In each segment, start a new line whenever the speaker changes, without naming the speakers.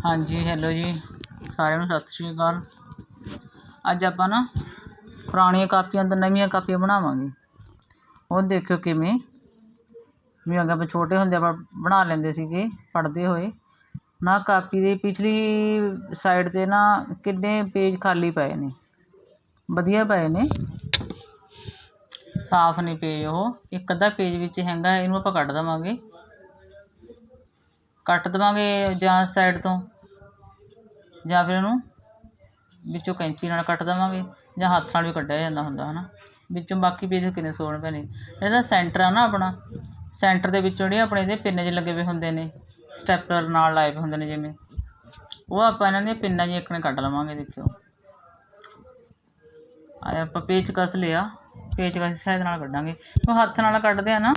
ਹਾਂਜੀ ਹੈਲੋ ਜੀ। ਸਾਰਿਆਂ ਨੂੰ ਸਤਿ ਸ਼੍ਰੀ ਅਕਾਲ। ਅੱਜ ਆਪਾਂ ਨਾ ਪੁਰਾਣੀਆਂ ਕਾਪੀਆਂ ਤੋਂ ਨਵੀਆਂ ਕਾਪੀਆਂ ਬਣਾਵਾਂਗੇ। ਉਹ ਦੇਖਿਓ ਕਿਵੇਂ। ਵੀ ਅੱਗੇ ਆਪਾਂ ਛੋਟੇ ਹੁੰਦੇ ਆਪਾਂ ਬਣਾ ਲੈਂਦੇ ਸੀਗੇ, ਪੜ੍ਹਦੇ ਹੋਏ। ਨਾ ਕਾਪੀ ਦੀ ਪਿਛਲੀ ਸਾਈਡ 'ਤੇ ਨਾ ਕਿੰਨੇ ਪੇਜ ਖਾਲੀ ਪਏ ਨੇ। ਵਧੀਆ ਪਏ ਨੇ। ਸਾਫ਼ ਨੇ ਪੇਜ ਉਹ। ਇੱਕ ਅੱਧਾ ਪੇਜ ਵਿੱਚ ਹੈਗਾ, ਇਹਨੂੰ ਆਪਾਂ ਕੱਢ ਦੇਵਾਂਗੇ। ਕੱਟ ਦੇਵਾਂਗੇ ਜਾਂ ਸਾਈਡ ਤੋਂ? ਜਾਂ ਫਿਰ ਉਹਨੂੰ ਵਿੱਚੋਂ ਕੈਂਚੀ ਨਾਲ ਕੱਟ ਦੇਵਾਂਗੇ ਜਾਂ ਹੱਥ ਨਾਲ ਵੀ ਕੱਢਿਆ ਜਾਂਦਾ ਹੁੰਦਾ ਹੈ ਨਾ ਵਿੱਚੋਂ ਬਾਕੀ ਪੇਜ ਕਿੰਨੇ ਸੋਹਣੇ ਪੈਣੇ ਇਹਦਾ ਸੈਂਟਰ ਆ ਨਾ ਆਪਣਾ। ਸੈਂਟਰ ਦੇ ਵਿੱਚੋਂ ਜਿਹੜੇ ਆਪਣੇ ਇਹਦੇ ਪਿੰਨ ਜਿਹੇ ਲੱਗੇ ਹੋਏ ਹੁੰਦੇ ਨੇ ਸਟੈਪਲਰ ਨਾਲ ਲਾਏ ਹੋਏ ਹੁੰਦੇ ਨੇ ਜਿਵੇਂ। ਉਹ ਆਪਾਂ ਇਹਨਾਂ ਦੀਆਂ ਪਿੰਨਾਂ ਜਿਹੀਆਂ ਇੱਕ ਨੇ ਕੱਢ ਲਵਾਂਗੇ, ਦੇਖਿਓ। ਆ ਆਪਾਂ ਪੇਚਕਸ ਲਿਆ। ਪੇਚਕਸ ਸਹਾਇਤਾ ਨਾਲ ਕੱਢਾਂਗੇ। ਉਹ ਹੱਥ ਨਾਲ ਕੱਢਦੇ ਆ ਨਾ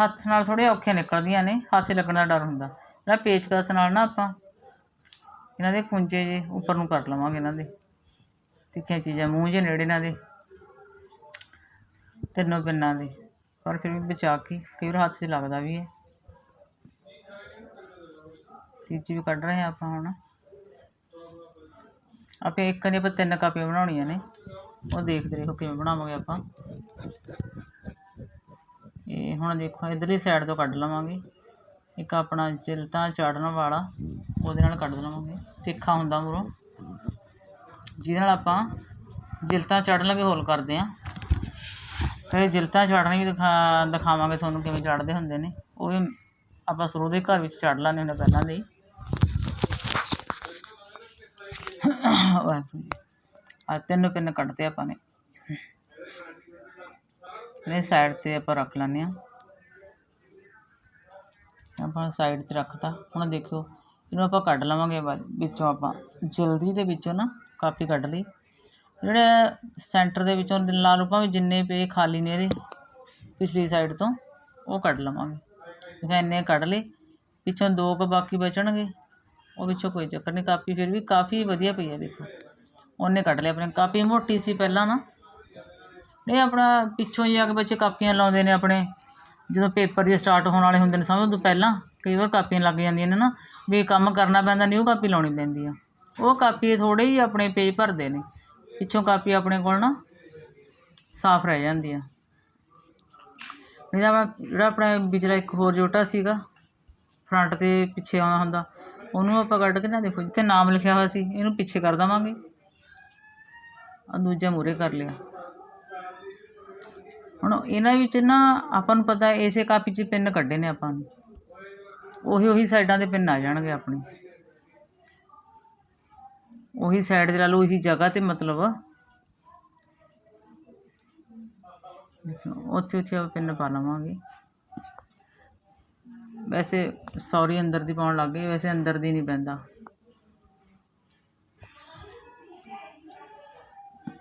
ਹੱਥ ਨਾਲ ਥੋੜੇ ਔਖੇ ਨਿਕਲਦੀਆਂ ਨੇ, ਹੱਥ 'ਚ ਲੱਗਣ ਦਾ ਡਰ ਹੁੰਦਾ। ਜਿਹੜਾ ਪੇਚਕਸ ਨਾਲ ਨਾ ਆਪਾਂ ਇਹਨਾਂ ਦੇ ਕੁੰਚੇ ਜੇ ਉੱਪਰ ਨੂੰ ਕਰ ਲਵਾਂਗੇ ਇਹਨਾਂ ਦੇ। ਤਿੱਖੀਆਂ ਚੀਜ਼ਾਂ, ਮੂੰਹ ਜੇ ਨੇੜੇ ਇਹਨਾਂ ਦੇ, ਤਿੰਨੋਂ ਪਿੰਨਾਂ ਦੇ। ਪਰ ਫਿਰ ਵੀ ਬਚਾ ਕੇ ਕਈ ਵਾਰ ਹੱਥ 'ਚ ਲੱਗਦਾ ਵੀ ਹੈ। ਤੀਜੀ ਵੀ ਕੱਢ ਰਹੇ ਹਾਂ ਆਪਾਂ ਹੁਣ। ਆਪੇ ਇੱਕ ਨੇ ਆਪਾਂ ਤਿੰਨ ਕਾਪੀਆਂ ਬਣਾਉਣੀਆਂ ਨੇ। ਉਹ ਦੇਖਦੇ ਰਹੋ ਕਿਵੇਂ ਬਣਾਵਾਂਗੇ ਆਪਾਂ। ਇਹ ਹੁਣ ਦੇਖੋ, ਇਧਰਲੀ ਸਾਈਡ ਤੋਂ ਕੱਢ ਲਵਾਂਗੇ। ਇੱਕ ਆਪਣਾ ਜਿਲਤਾਂ ਚਾੜਨ ਵਾਲਾ, ਉਹਦੇ ਨਾਲ ਕੱਢ ਲਵਾਂਗੇ। ਤਿੱਖਾ ਹੁੰਦਾ ਮੂਰੋਂ। ਜਿਹਦੇ ਨਾਲ ਆਪਾਂ ਜਿਲਤਾਂ ਚਾੜਨ ਲੱਗੇ ਹੋਲ ਕਰਦੇ ਆ। ਫਿਰ ਜਿਲਤਾਂ ਚਾੜਨ ਵੀ ਦਿਖਾ, ਦਿਖਾਵਾਂਗੇ ਤੁਹਾਨੂੰ ਕਿਵੇਂ ਚਾੜਦੇ ਹੁੰਦੇ ਨੇ। ਉਹ ਵੀ ਆਪਾਂ ਸ਼ੁਰੂ ਦੇ ਘਰ ਵਿੱਚ ਚਾੜ ਲਾਂਦੇ ਹੁੰਦੇ ਪਹਿਲਾਂ ਦੇ ਹੀ। ਵਾਹਿਗੁਰੂ ਆ ਤਿੰਨ ਪਿੰਨ ਕੱਢਤੇ ਆਪਾਂ ਨੇ। ਇਹ ਸਾਈਡ ਤੇ ਆਪਾਂ ਰੱਖ ਲੈਂਦੇ ਆ ਆਪਾਂ ਸਾਈਡ ਤੇ ਰੱਖਤਾ। ਹੁਣ ਦੇਖਿਓ, ਇਹਨੂੰ ਆਪਾਂ ਕੱਢ ਲਵਾਂਗੇ ਬਾਅਦ ਵਿੱਚੋਂ ਆਪਾਂ। ਜਲਦੀ ਦੇ ਵਿੱਚੋਂ ਨਾ ਕਾਪੀ ਕੱਢ ਲਈ। ਜਿਹੜੇ ਸੈਂਟਰ ਦੇ ਵਿੱਚੋਂ ਲਾ ਲਓ ਭਾਵੇਂ ਜਿੰਨੇ ਪੇ ਖਾਲੀ ਨੇ ਇਹਦੇ, ਪਿਛਲੀ ਸਾਈਡ ਤੋਂ, ਉਹ ਕੱਢ ਲਵਾਂਗੇ। ਕਿਉਂਕਿ ਇੰਨੇ ਕੱਢ ਲਏ। ਪਿੱਛੋਂ ਦੋ ਕੁ ਬਾਕੀ ਬਚਣਗੇ। ਉਹ ਵਿੱਚੋਂ ਕੋਈ ਚੱਕਰ ਨਹੀਂ। ਕਾਪੀ ਫਿਰ ਵੀ ਕਾਫੀ ਵਧੀਆ ਪਈ ਹੈ, ਦੇਖੋ। ਉਹਨੇ ਕੱਢ ਲਿਆ ਆਪਣੇ। ਕਾਪੀ ਮੋਟੀ ਸੀ ਪਹਿਲਾਂ ਨਾ। ਨਹੀਂ, ਆਪਣਾ ਪਿੱਛੋਂ ਹੀ ਆ ਕੇ ਬੱਚੇ ਕਾਪੀਆਂ ਲਾਉਂਦੇ ਨੇ ਆਪਣੇ। ਜਦੋਂ ਪੇਪਰ ਜੇ ਸਟਾਰਟ ਹੋਣ ਵਾਲੇ ਹੁੰਦੇ ਨੇ, ਸਮਝ ਤੋਂ ਪਹਿਲਾਂ ਕਈ ਵਾਰ ਕਾਪੀਆਂ ਲੱਗ ਜਾਂਦੀਆਂ ਨੇ ਨਾ, ਵੀ ਕੰਮ ਕਰਨਾ ਪੈਂਦਾ ਨਿਊ ਕਾਪੀ ਲਾਉਣੀ ਪੈਂਦੀ ਆ। ਉਹ ਕਾਪੀ ਥੋੜੇ ਹੀ ਆਪਣੇ ਪੇਜ ਭਰਦੇ ਨੇ। ਪਿੱਛੋਂ ਕਾਪੀ ਆਪਣੇ ਕੋਲ ਨਾ ਸਾਫ਼ ਰਹਿ ਜਾਂਦੀ ਆ। ਨਹੀਂ ਤਾਂ ਆਪਣਾ ਜਿਹੜਾ ਆਪਣਾ ਵਿਚਲਾ ਇੱਕ ਹੋਰ ਜੋਟਾ ਸੀਗਾ ਫਰੰਟ ਤੇ ਪਿੱਛੇ ਆਉਣਾ ਹੁੰਦਾ, ਉਹਨੂੰ ਆਪਾਂ ਕੱਢ ਕੇ ਨਾ ਦੇਖੋ, ਜਿੱਥੇ ਨਾਮ ਲਿਖਿਆ ਹੋਇਆ ਸੀ, ਇਹਨੂੰ ਪਿੱਛੇ ਕਰ ਦੇਵਾਂਗੇ। ਆ ਦੂਜਾ ਮੂਰੇ ਕਰ ਲਿਆ। ਹੁਣ ਇਹਨਾਂ ਵਿੱਚ ਨਾ ਆਪਾਂ ਨੂੰ ਪਤਾ ਇਸੇ ਕਾਪੀ 'ਚ ਪਿੰਨ ਕੱਢੇ ਨੇ ਆਪਾਂ ਨੇ। ਉਹੀ ਉਹੀ ਸਾਈਡਾਂ ਦੇ ਪਿੰਨ ਆ ਜਾਣਗੇ ਆਪਣੇ। ਉਹੀ ਸਾਈਡ 'ਤੇ ਲਾ ਲਓ, ਉਹੀ ਜਗ੍ਹਾ 'ਤੇ ਮਤਲਬ। ਉੱਥੇ ਉੱਥੇ ਆਪਾਂ ਪਿੰਨ ਪਾ ਲਵਾਂਗੇ। ਵੈਸੇ ਸੌਰੀ ਅੰਦਰ ਦੀ ਪਾਉਣ ਲੱਗ ਗਈ ਵੈਸੇ ਅੰਦਰ ਦੀ ਨਹੀਂ ਪੈਂਦਾ।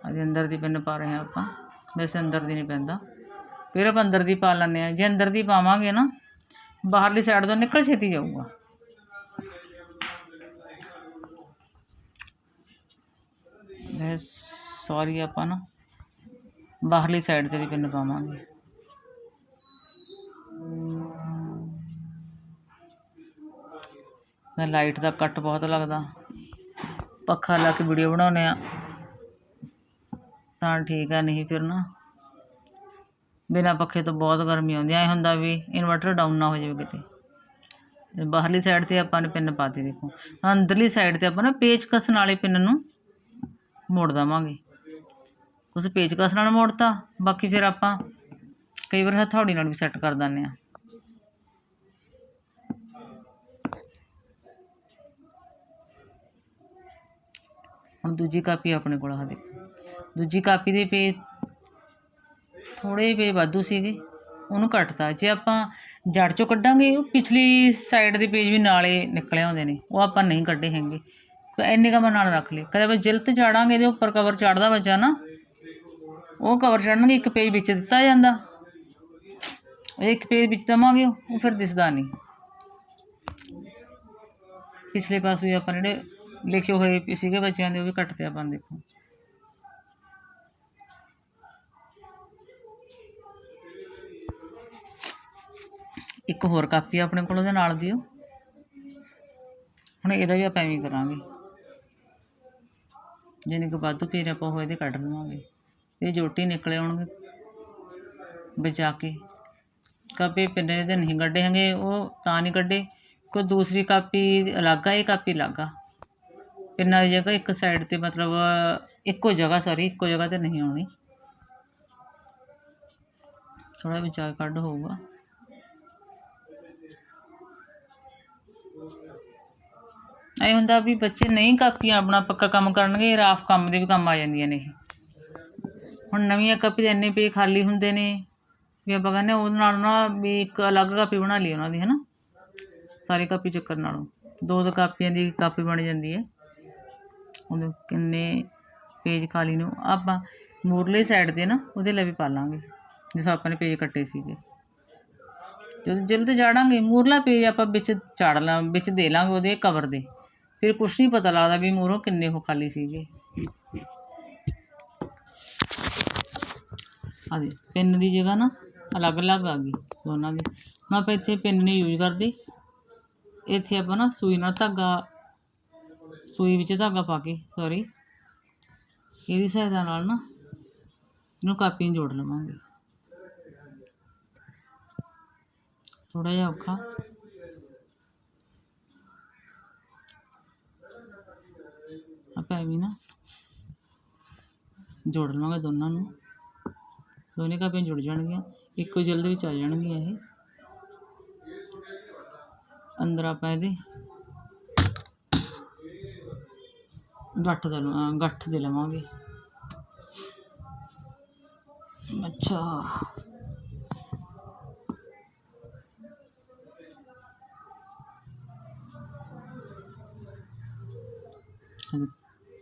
ਅਜੇ ਅੰਦਰ ਦੀ ਪਿੰਨ ਪਾ ਰਹੇ ਹਾਂ ਆਪਾਂ। ਵੈਸੇ ਅੰਦਰ ਦੀ ਨਹੀਂ ਪੈਂਦਾ। ਫਿਰ ਆਪਾਂ ਅੰਦਰ ਦੀ ਪਾ ਲੈਂਦੇ ਆ ਜੇ ਅੰਦਰ ਦੀ ਪਾਵਾਂਗੇ ਨਾ, ਬਾਹਰਲੀ ਸਾਈਡ ਤੋਂ ਨਿਕਲ ਛੇਤੀ ਜਾਊਗਾ। ਬਸ ਸੌਰੀ ਆਪਾਂ ਨਾ, ਬਾਹਰਲੀ ਸਾਈਡ ਤੇ ਵੀ ਪਿੰਨ ਪਾਵਾਂਗੇ। ਮੈਂ ਲਾਈਟ ਦਾ ਕੱਟ ਬਹੁਤ ਲੱਗਦਾ। ਪੱਖਾ ਲਾ ਕੇ ਵੀਡੀਓ ਬਣਾਉਂਦੇ ਆ ਤਾਂ ਠੀਕ ਆ, ਨਹੀਂ ਫਿਰ ਨਾ। ਬਿਨਾਂ ਪੱਖੇ ਤੋਂ ਬਹੁਤ ਗਰਮੀ ਆਉਂਦੀ ਐ ਹੁੰਦਾ ਵੀ ਇਨਵਰਟਰ ਡਾਊਨ ਨਾ ਹੋ ਜਾਵੇ ਕਿਤੇ। ਤੇ ਬਾਹਰਲੀ ਸਾਈਡ ਤੇ ਆਪਾਂ ਨੇ ਪਿੰਨ ਪਾਤੀ ਦੇਖੋ। ਅੰਦਰਲੀ ਸਾਈਡ ਤੇ ਆਪਾਂ ਨਾ ਪੇਚਕਸ ਨਾਲੇ ਪਿੰਨ ਨੂੰ ਮੋੜ ਦੇਵਾਂਗੇ। ਕੁਛ ਪੇਚਕਸ ਨਾਲ ਮੋੜਤਾ, ਬਾਕੀ ਫਿਰ ਆਪਾਂ ਕਈ ਵਾਰ ਹਥੌੜੀ ਨਾਲ ਵੀ ਸੈੱਟ ਕਰ ਦਿੰਦੇ ਆ। ਹੁਣ ਦੂਜੀ ਕਾਪੀ ਆਪਣੇ ਕੋਲ ਆ ਦੇਖੋ। ਦੂਜੀ ਕਾਪੀ ਦੇ ਪੇਜ ਥੋੜੇ ਪੇਜ ਵਾਧੂ ਸੀਗੇ, ਉਹਨੂੰ ਕੱਟਤਾ ਜੇ ਆਪਾਂ ਜੜ ਚੋਂ ਕੱਢਾਂਗੇ, ਉਹ ਪਿਛਲੀ ਸਾਈਡ ਦੇ ਪੇਜ ਵੀ ਨਾਲੇ ਨਿਕਲੇ ਆਉਂਦੇ ਨੇ, ਉਹ ਆਪਾਂ ਨਹੀਂ ਕੱਢੇ ਹੈਗੇ। ਇੰਨੇ ਕਮਰ ਨਾਲ ਰੱਖ ਲਏ। ਕਦੇ ਆਪਾਂ ਜਿਲਤ ਚਾੜਾਂਗੇ, ਇਹਦੇ ਉੱਪਰ ਕਵਰ ਚੜਦਾ ਬੱਚਾ ਨਾ, ਉਹ ਕਵਰ ਚੜਨਗੇ ਇੱਕ ਪੇਜ ਵਿੱਚ ਦਿੱਤਾ ਜਾਂਦਾ। ਇੱਕ ਪੇਜ ਵਿੱਚ ਦਵਾਂਗੇ, ਉਹ ਫਿਰ ਦਿਸਦਾ ਨਹੀਂ। ਪਿਛਲੇ ਪਾਸੇ ਵੀ ਆਪਾਂ ਜਿਹੜੇ ਲਿਖੇ ਹੋਏ ਸੀਗੇ ਬੱਚਿਆਂ ਦੇ, ਉਹ ਵੀ ਕੱਟਦੇ ਆਪਾਂ ਦੇਖੋ। ਇੱਕ ਹੋਰ ਕਾਪੀ ਆ ਆਪਣੇ ਕੋਲ ਉਹਦੇ ਨਾਲ ਦਿਓ। ਹੁਣ ਇਹਦਾ ਵੀ ਆਪਾਂ ਐਵੇਂ ਕਰਾਂਗੇ। ਜਿੰਨੇ ਕੁ ਵਾਧੂ ਪੇਜ ਆਪਾਂ ਉਹ ਇਹਦੇ ਕੱਢ ਲਵਾਂਗੇ। ਇਹ ਜੋਟੀ ਨਿਕਲੇ ਆਉਣਗੇ। ਬਚਾ ਕੇ। ਕਾਪੀ ਪਿੰਨੇ ਦੇ ਨਹੀਂ ਕੱਢੇ ਹੈਗੇ, ਉਹ ਤਾਂ ਨਹੀਂ ਕੱਢੇ। ਕੋਈ ਦੂਸਰੀ ਕਾਪੀ ਅਲੱਗ ਆ, ਇਹ ਕਾਪੀ ਅਲੱਗ ਆ। ਪਿੰਨਾਂ ਦੀ ਜਗ੍ਹਾ ਇੱਕ ਸਾਈਡ ਤੇ ਮਤਲਬ ਇੱਕੋ ਜਗ੍ਹਾ ਸੌਰੀ ਇੱਕੋ ਜਗ੍ਹਾ ਤੇ ਨਹੀਂ ਆਉਣੀ। ਥੋੜਾ ਬਚਾ ਕੇ ਕੱਢ ਹੋਊਗਾ। ਐ ਹੁੰਦਾ ਵੀ ਬੱਚੇ ਨਹੀਂ ਕਾਪੀਆਂ ਆਪਣਾ ਪੱਕਾ ਕੰਮ ਕਰਨਗੇ ਰਾਫ ਕੰਮ ਦੇ ਵੀ ਕੰਮ ਆ ਜਾਂਦੀਆਂ ਨੇ ਇਹ। ਹੁਣ ਨਵੀਆਂ ਕਾਪੀ ਦੇ ਇੰਨੇ ਪੇਜ ਖਾਲੀ ਹੁੰਦੇ ਨੇ ਵੀ ਆਪਾਂ ਕਹਿੰਦੇ ਉਹਦੇ ਨਾਲ ਨਾ ਵੀ ਇੱਕ ਅਲੱਗ ਕਾਪੀ ਬਣਾ ਲਈ ਉਹਨਾਂ ਦੀ ਹੈ ਨਾ ਸਾਰੀ ਕਾਪੀ ਚੱਕਰ ਨਾਲੋਂ। ਦੋ ਦੋ ਕਾਪੀਆਂ ਦੀ ਕਾਪੀ ਬਣ ਜਾਂਦੀ ਹੈ। ਉਹਦੇ ਕਿੰਨੇ ਪੇਜ ਖਾਲੀ ਨੂੰ। ਆਪਾਂ ਮੂਰਲੇ ਸਾਈਡ ਦੇ ਨਾ ਉਹਦੇ ਲਈ ਵੀ ਪਾ ਲਾਂਗੇ, ਜਿਸ ਆਪਾਂ ਨੇ ਪੇਜ ਕੱਟੇ ਸੀਗੇ। ਜਦੋਂ ਜਲਦ ਚਾੜਾਂਗੇ ਮੂਰਲਾ ਪੇਜ ਆਪਾਂ ਵਿੱਚ ਚਾੜ ਲਾਂ, ਵਿੱਚ ਦੇ ਲਾਂਗੇ ਉਹਦੇ ਕਵਰ ਦੇ। ਫਿਰ ਕੁਛ ਨਹੀਂ ਪਤਾ ਲੱਗਦਾ ਵੀ ਮੂਹਰੋਂ ਕਿੰਨੇ ਉਹ ਖਾਲੀ ਸੀਗੇ। ਆ ਦੇ ਪਿੰਨ ਦੀ ਜਗ੍ਹਾ ਨਾ ਅਲੱਗ-ਅਲੱਗ ਆ ਗਈ ਦੋਨਾਂ ਦੀ। ਹੁਣ ਆਪਾਂ ਇੱਥੇ ਪਿੰਨ ਨਹੀਂ ਯੂਜ਼ ਕਰਦੇ। ਇੱਥੇ ਆਪਾਂ ਨਾ ਸੂਈ ਨਾਲ ਧਾਗਾ, ਸੂਈ ਵਿੱਚ ਧਾਗਾ ਪਾ ਕੇ ਸੌਰੀ ਇਹਦੀ ਸਹਾਇਤਾ ਨਾਲ ਨਾ ਇਹਨੂੰ ਕਾਪੀ ਨੂੰ ਜੋੜ ਲਵਾਂਗੇ। ਥੋੜਾ ਜਿਹਾ ਔਖਾ। ਆਪਾਂ ਐਵੇਂ ਨਾ ਜੋੜ ਲਵਾਂਗੇ ਦੋਨਾਂ ਨੂੰ। ਦੋਨੇ ਕਾਪੀਆਂ ਜੁੜ ਜਾਣਗੀਆਂ। ਇੱਕੋ ਜਲਦ ਵਿੱਚ ਆ ਜਾਣਗੀਆਂ ਇਹ। ਅੰਦਰ ਆਪਾਂ ਇਹਦੇ ਗੱਠ ਦੇ ਗੱਠ ਦੇ ਲਵਾਂਗੇ। ਅੱਛਾ।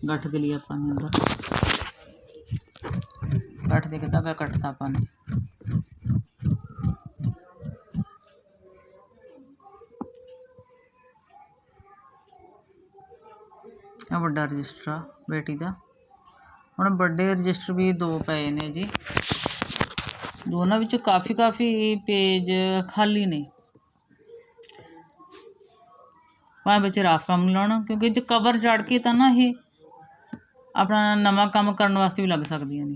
ਗੱਠ ਦੇ ਲਈ ਆਪਾਂ ਨੇ ਅੰਦਰ। ਗੱਠ ਦੇ ਕੇ ਧਾਗਾ ਕੱਟਤਾ ਆਪਾਂ ਨੇ। ਆ ਵੱਡਾ ਰਜਿਸਟਰ ਆ ਬੇਟੀ ਦਾ। ਹੁਣ ਵੱਡੇ ਰਜਿਸਟਰ ਵੀ ਦੋ ਪਏ ਨੇ ਜੀ। ਦੋਨਾਂ ਵਿੱਚੋਂ ਕਾਫੀ ਕਾਫੀ ਪੇਜ ਖਾਲੀ ਨੇ। ਭਾਵੇਂ ਵਿੱਚ ਰਾਫ ਕੰਮ ਲਾਉਣ, ਕਿਉਂਕਿ ਜੇ ਕਵਰ ਚੜ ਕੇ ਤਾਂ ਨਾ ਇਹ ਆਪਣਾ ਨਵਾਂ ਕੰਮ ਕਰਨ ਵਾਸਤੇ ਵੀ ਲੱਗ ਸਕਦੀਆਂ ਨੇ।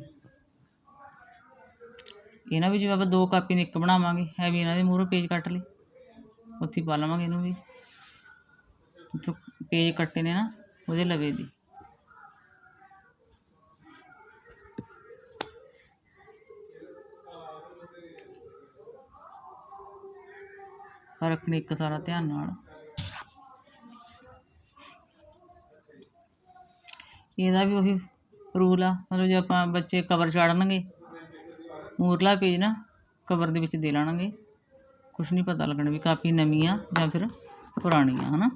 ਇਹਨਾਂ ਵਿੱਚ ਵੀ ਆਪਾਂ ਦੋ ਕਾਪੀ ਨੇ, ਇੱਕ ਬਣਾਵਾਂਗੇ ਹੈ ਵੀ ਇਹਨਾਂ ਦੇ ਮੂਹਰੋਂ ਪੇਜ ਕੱਟ ਲਈ ਉੱਥੇ ਪਾ ਲਵਾਂਗੇ ਇਹਨੂੰ ਵੀ। ਜੋ ਪੇਜ ਕੱਟੇ ਨੇ ਨਾ, ਉਹਦੇ ਲਵੇ ਦੀ। ਪਰ ਰੱਖਣੀ ਇੱਕ ਸਾਰਾ ਧਿਆਨ ਨਾਲ। ਇਹਦਾ ਵੀ ਉਹੀ ਰੂਲ ਆ, ਮਤਲਬ ਜੇ ਆਪਾਂ ਬੱਚੇ ਕਵਰ ਚਾੜਨਗੇ ਮੂਰਲਾ ਪੇਜ ਨਾ ਕਵਰ ਦੇ ਵਿੱਚ ਦੇ ਲੈਣਗੇ। ਕੁਛ ਨਹੀਂ ਪਤਾ ਲੱਗਣਾ ਵੀ ਕਾਪੀ ਨਵੀਂ ਆ ਜਾਂ ਫਿਰ ਪੁਰਾਣੀ ਆ ਹਨਾ?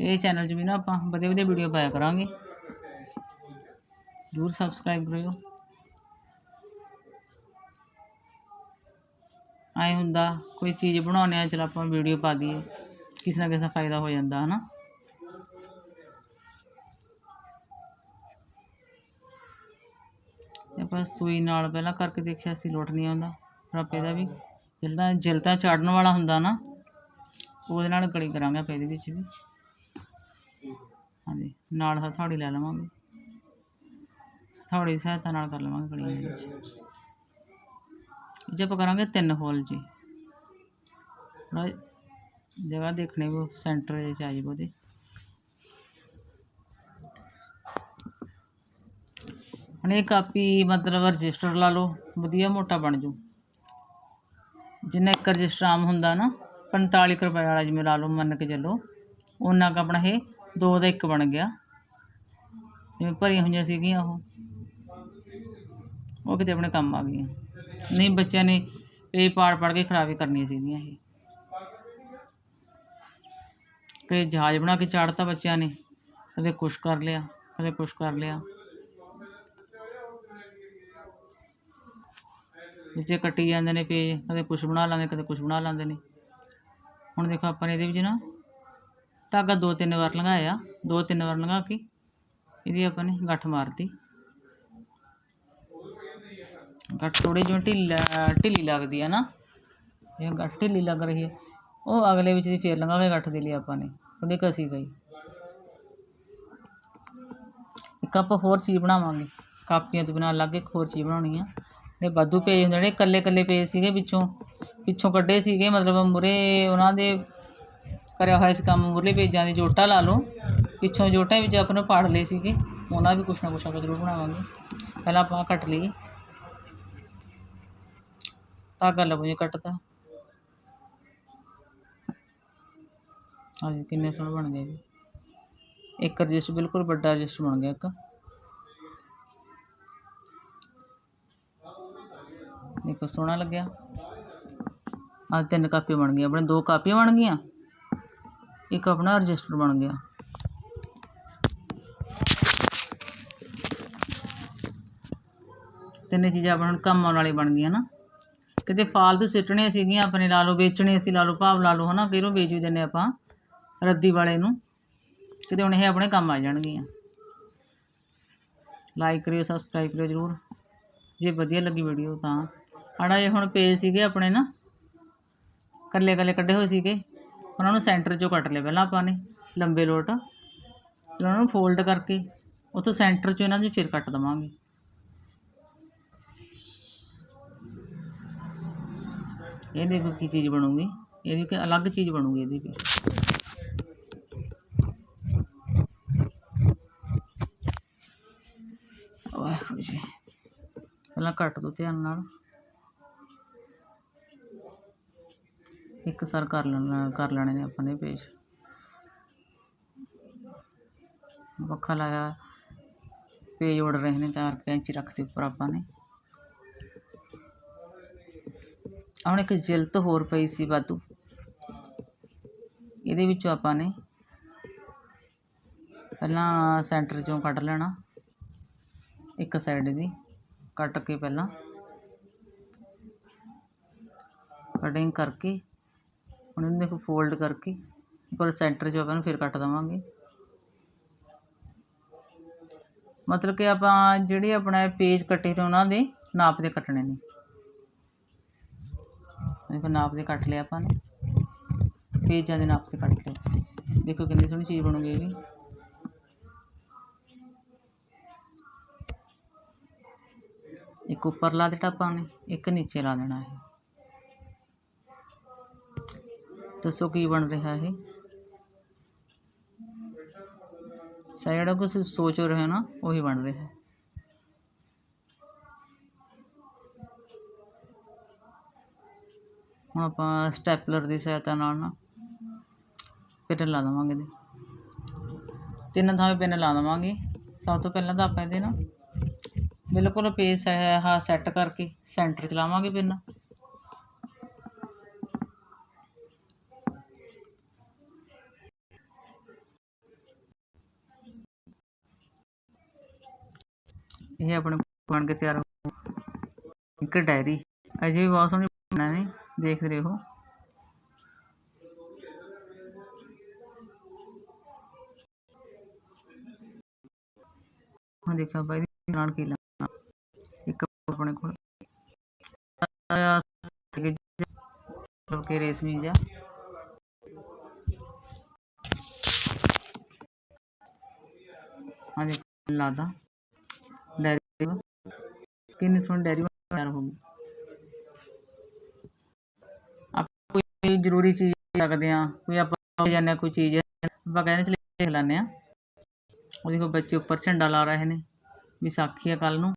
ਇਹ ਚੈਨਲ 'ਚ ਵੀ ਨਾ ਆਪਾਂ ਵਧੀਆ ਵਧੀਆ ਵੀਡੀਓ ਪਾਇਆ ਕਰਾਂਗੇ। ਜ਼ਰੂਰ ਸਬਸਕ੍ਰਾਈਬ ਕਰਿਓ। ਆਏ ਹੁੰਦਾ, ਕੋਈ ਚੀਜ਼ ਬਣਾਉਂਦੇ ਆ, ਚਲ ਆਪਾਂ ਵੀਡੀਓ ਪਾ ਦਈਏ, ਕਿਸੇ ਨਾ ਕਿਸੇ ਦਾ ਫਾਇਦਾ ਹੋ ਜਾਂਦਾ, ਹਨਾ? ਤੇ ਆਪਾਂ ਸੂਈ ਨਾਲ ਪਹਿਲਾਂ ਕਰਕੇ ਦੇਖਿਆ ਸੀ, ਲੋਟ ਨਹੀਂ ਆਉਂਦਾ ਪਰ ਆਪਾਂ ਇਹਦਾ ਵੀ ਜਿਲਦਾ ਜਿਲਦਾ ਚਾੜਨ ਵਾਲਾ ਹੁੰਦਾ ਨਾ, ਉਹਦੇ ਨਾਲ ਗਲੀ ਕਰਾਂਗੇ ਆਪਾਂ ਇਹਦੇ ਵਿੱਚ ਵੀ। ਹਾਂਜੀ, ਨਾਲ ਹਥੌੜੀ ਲੈ ਲਵਾਂਗੇ। ਹਥੌੜੀ ਦੀ ਸਹਾਇਤਾ ਨਾਲ ਕਰ ਲਵਾਂਗੇ ਗਲੀਆਂ ਦੇ ਵਿੱਚ। ਜੇ ਆਪਾਂ ਕਰਾਂਗੇ ਤਿੰਨ ਹੋਲ ਜੀ। ਜਗ੍ਹਾ ਦੇਖਣੀ ਉਹ ਸੈਂਟਰ ਦੇ ਚ ਆ ਜਾਵੇ ਉਹਦੇ ਹੁਣ ਇਹ ਕਾਪੀ ਮਤਲਬ ਰਜਿਸਟਰ ਲਾ ਲਓ, ਵਧੀਆ ਮੋਟਾ ਬਣ ਜੂ। ਜਿੰਨਾ ਇੱਕ ਰਜਿਸਟਰ ਆਮ ਹੁੰਦਾ ਨਾ 45 ਕੁ ਰੁਪਏ ਵਾਲਾ ਜਿਵੇਂ ਲਾ ਲਓ, ਮੰਨ ਕੇ ਚੱਲੋ। ਉਹਨਾਂ ਕੁ ਆਪਣਾ ਇਹ ਦੋ ਦਾ ਇੱਕ ਬਣ ਗਿਆ। ਜਿਵੇਂ ਭਰੀਆਂ ਹੋਈਆਂ ਸੀਗੀਆਂ ਉਹ। ਉਹ ਕਿਤੇ ਆਪਣੇ ਕੰਮ ਆ ਗਈਆਂ। ਨਹੀਂ, ਬੱਚਿਆਂ ਨੇ ਇਹ ਪਾੜ ਪੜ ਕੇ ਖਰਾਬੀ ਕਰਨੀਆਂ ਸੀਗੀਆਂ ਇਹ। ਕਦੇ ਜਹਾਜ਼ ਬਣਾ ਕੇ ਚਾੜਤਾ ਬੱਚਿਆਂ ਨੇ ਕਦੇ ਕੁਛ ਕਰ ਲਿਆ ਕਦੇ ਕੁਛ ਕਰ ਲਿਆ। ਵਿੱਚੇ ਕੱਟੀ ਜਾਂਦੇ ਨੇ ਪੇਜ ਕਦੇ ਕੁਛ ਬਣਾ ਲੈਂਦੇ ਕਦੇ ਕੁਛ ਬਣਾ ਲੈਂਦੇ ਨੇ। ਹੁਣ ਦੇਖੋ ਆਪਾਂ ਨੇ ਇਹਦੇ ਵਿੱਚ ਨਾ ਧਾਗਾ ਦੋ ਤਿੰਨ ਵਾਰ ਲੰਘਾਇਆ, ਦੋ ਤਿੰਨ ਵਾਰ ਲੰਘਾ ਕੇ ਇਹਦੀ ਆਪਾਂ ਨੇ ਗੱਠ ਮਾਰਤੀ। ਗੱਠ ਥੋੜੀ ਜਿਹੀ ਢਿੱਲਾ, ਢਿੱਲੀ ਲੱਗਦੀ ਹੈ ਨਾ। ਇਹ ਗੱਠ ਢਿੱਲੀ ਲੱਗ ਰਹੀ ਹੈ। ਉਹ ਅਗਲੇ ਵਿੱਚ ਦੀ ਫੇਰ ਲੰਗਾਵੇ ਗੱਠ ਦੇ ਲਈ ਆਪਾਂ ਨੇ। ਉਹਦੇ ਕਸੀ ਗਈ ਇੱਕ ਆਪਾਂ ਹੋਰ ਚੀਜ਼ ਬਣਾਵਾਂਗੇ। ਕਾਪੀਆਂ ਤੋਂ ਬਿਨਾਂ ਅਲੱਗ ਇੱਕ ਹੋਰ ਚੀਜ਼ ਬਣਾਉਣੀ ਆ। ਜਿਹੜੇ ਵਾਧੂ ਪੇਜ ਹੁੰਦੇ ਜਿਹੜੇ ਇਕੱਲੇ ਇਕੱਲੇ ਪੇਜ ਸੀਗੇ ਵਿੱਚੋਂ ਪਿੱਛੋਂ ਕੱਢੇ ਸੀਗੇ, ਮਤਲਬ ਮੁਰੇ ਉਹਨਾਂ ਦੇ ਕਰਿਆ ਹੋਇਆ ਸੀ ਕੰਮ। ਮੁਰਲੇ ਪੇਜਾਂ ਦੀ ਜੋਟਾ ਲਾ ਲਓ। ਪਿੱਛੋਂ ਜੋਟਾ ਵਿੱਚ ਆਪਾਂ ਨੇ ਪਾੜ ਲਏ ਸੀਗੇ। ਉਹਨਾਂ ਵੀ ਕੁਛ ਨਾ ਕੁਛ ਆਪਾਂ ਜ਼ਰੂਰ ਬਣਾਵਾਂਗੇ। ਪਹਿਲਾਂ ਆਪਾਂ ਕੱਟ ਕੱਟ ਲਈਏ ਧਾਗਾ ਲੱਭੋ ਜੇ ਕੱਟਦਾ ਹਾਂਜੀ, ਕਿੰਨੇ ਸੋਹਣੇ ਬਣ ਗਏ ਜੀ? ਇੱਕ ਰਜਿਸਟਰ ਬਿਲਕੁਲ ਵੱਡਾ ਰਜਿਸਟਰ ਬਣ ਗਿਆ ਇੱਕ। ਦੇਖੋ, ਸੋਹਣਾ ਲੱਗਿਆ। ਆ ਤਿੰਨ ਕਾਪੀਆਂ ਬਣ ਗਈਆਂ, ਆਪਣੇ ਦੋ ਕਾਪੀਆਂ ਬਣ ਗਈਆਂ। ਇੱਕ ਆਪਣਾ ਰਜਿਸਟਰ ਬਣ ਗਿਆ। ਤਿੰਨੇ ਚੀਜ਼ਾਂ ਆਪਾਂ ਨੂੰ ਕੰਮ ਆਉਣ ਵਾਲੀ ਬਣ ਗਈਆਂ ਨਾ। ਕਿਤੇ ਫਾਲਤੂ ਸਿੱਟਣੀਆਂ ਸੀਗੀਆਂ, ਆਪਣੇ ਲਾ ਲਓ, ਵੇਚਣੇ ਸੀ, ਲਾ ਲਓ, ਭਾਵ ਲਾ ਲਓ, ਹਨਾ ਕਿਹਨੂੰ ਵੇਚ ਵੀ ਦਿੰਦੇ ਆਪਾਂ, ਰੱਦੀ ਵਾਲੇ ਨੂੰ। ਕਿਤੇ ਹੁਣ ਇਹ ਆਪਣੇ ਕੰਮ ਆ ਜਾਣਗੀਆਂ। ਲਾਈਕ ਕਰਿਓ ਸਬਸਕ੍ਰਾਈਬ ਕਰਿਓ ਜਰੂਰ। ਜੇ ਵਧੀਆ ਲੱਗੀ ਵੀਡੀਓ ਤਾਂ। ਆੜਾ ਇਹ ਹੁਣ ਪੇਜ ਸੀਗੇ ਆਪਣੇ ਨਾ ਕੱਲੇ ਕੱਲੇ ਕੱਢੇ ਹੋਏ ਸੀਗੇ, ਉਹਨਾਂ ਨੂੰ ਸੈਂਟਰ 'ਚੋਂ ਕੱਟ ਲਿਆ ਪਹਿਲਾਂ ਆਪਾਂ ਨੇ, ਲੰਬੇ ਲੋਟ। ਫਿਰ ਉਹਨਾਂ ਨੂੰ ਫੋਲਡ ਕਰਕੇ, ਉੱਥੋਂ ਸੈਂਟਰ 'ਚੋਂ ਇਹਨਾਂ ਦੀ ਫਿਰ ਕੱਟ ਦਵਾਂਗੇ। ਇਹ ਦੇਖੋ ਕੀ ਚੀਜ਼ ਬਣੂਗੀ। ਇਹਦੀ ਕਿ ਅਲੱਗ ਚੀਜ਼ ਬਣੂਗੀ ਇਹਦੀ ਵੀ। ਵਾਹਿਗੁਰੂ ਜੀ। ਪਹਿਲਾਂ ਕੱਟ ਦੋ ਧਿਆਨ ਨਾਲ। ਇੱਕ ਸਰ ਕਰ ਲੈਣਾ, ਕਰ ਲੈਣੇ ਨੇ ਆਪਾਂ ਨੇ ਪੇਜ। ਵੱਖਾ ਲਾਇਆ। ਪੇਜ ਉੜ ਰਹੇ ਨੇ, ਚਾਰ ਕੈਂਚੀ ਰੱਖਦੇ ਉੱਪਰ ਆਪਾਂ ਨੇ। ਹੁਣ ਇੱਕ ਜਿਲਤ ਹੋਰ ਪਈ ਸੀ ਵਾਧੂ। ਇਹਦੇ ਵਿੱਚੋਂ ਆਪਾਂ ਨੇ ਪਹਿਲਾਂ ਸੈਂਟਰ ਚੋਂ ਕੱਢ ਲੈਣਾ। ਇੱਕ ਸਾਈਡ ਦੀ, ਕੱਟ ਕੇ ਪਹਿਲਾਂ ਕਟਿੰਗ ਕਰਕੇ, ਹੁਣ ਇਹਨੂੰ ਦੇਖੋ ਫੋਲਡ ਕਰਕੇ, ਉੱਪਰ ਸੈਂਟਰ 'ਚੋਂ ਆਪਾਂ ਨੂੰ ਫਿਰ ਕੱਟ ਦੇਵਾਂਗੇ। ਮਤਲਬ ਕਿ ਆਪਾਂ ਜਿਹੜੇ ਆਪਣਾ ਪੇਜ ਕੱਟੇ ਨੇ ਉਹਨਾਂ ਦੇ ਨਾਪ ਦੇ ਕੱਟਣੇ ਨੇ। ਦੇਖੋ ਨਾਪ ਦੇ ਕੱਟ ਲਿਆ ਆਪਾਂ ਨੇ। ਪੇਜਾਂ ਦੇ ਨਾਪ ਤੇ ਕੱਟ ਲਏ ਦੇਖੋ ਕਿੰਨੀ ਸੋਹਣੀ ਚੀਜ਼ ਬਣੂਗੀ ਇਹ ਵੀ ਇੱਕ ਉੱਪਰ ਲਾ ਦਿੱਤਾ ਆਪਾਂ ਨੇ, ਇੱਕ ਨੀਚੇ ਲਾ ਦੇਣਾ ਹੈ ਦੱਸੋ ਕੀ ਬਣ ਰਿਹਾ ਇਹ? ਸਾ ਜਿਹੜਾ ਕੁਛ ਸੋਚ ਰਹੇ ਹੋ ਨਾ, ਉਹੀ ਬਣ ਰਿਹਾ। ਹੈ ਹੁਣ ਆਪਾਂ ਸਟੈਪਲਰ ਦੀ ਸਹਾਇਤਾ ਨਾਲ ਨਾ ਪਿੰਨ ਲਾ ਦੇਵਾਂਗੇ ਇਹਦੇ। ਤਿੰਨ ਥਾਵੇਂ ਪਿੰਨ ਲਾ ਦੇਵਾਂਗੇ। ਸਭ ਤੋਂ ਪਹਿਲਾਂ ਤਾਂ ਆਪਾਂ ਇਹਦੇ ਨਾ ਬਿਲਕੁਲ ਪੇਸ ਹੈ, ਆਹ ਸੈੱਟ ਕਰਕੇ ਸੈਂਟਰ ਚ ਲਾਵਾਂਗੇ ਪੈਨ। ਇਹ ਆਪਣੇ ਬਣ ਕੇ ਤਿਆਰ ਹੋ ਇੱਕ ਡਾਇਰੀ। ਅਜੇ ਵੀ ਬਹੁਤ ਸੋਹਣੀ ਬਣਨਾ ਨੇ ਦੇਖਦੇ ਰਹੋ ਹੁਣ ਦੇਖਿਆ ਬਾਈ ਇਹਦੇ ਨਾਲ ਕੀ ਲੈਣਾ ਇੱਕ ਆਪਣੇ ਕੋਲ ਆਇਆ ਸੀਗੇ ਮਤਲਬ ਕਿ ਰੇਸ਼ਮੀ ਜਿਹਾ ਹਾਂਜੀ ਲਾਦਾ ਡੈਰੀ ਕਿੰਨੀ ਸੋਹਣੀ ਡੈਰੀ ਤਿਆਰ ਹੋ ਗਈ ਆਪਾਂ ਕੋਈ ਜ਼ਰੂਰੀ ਚੀਜ਼ ਰੱਖਦੇ ਆ ਕੋਈ ਆਪਾਂ ਲੈ ਜਾਂਦੇ ਹਾਂ, ਕੋਈ ਚੀਜ਼। ਆਪਾਂ ਕਹਿੰਦੇ ਚਲੇ ਦੇਖ ਲੈਂਦੇ ਆ ਉਹ ਦੇਖੋ ਬੱਚੇ ਉੱਪਰ ਝੰਡਾ ਲਾ ਰਹੇ ਨੇ, ਵਿਸਾਖੀ ਆ ਕੱਲ੍ਹ ਨੂੰ।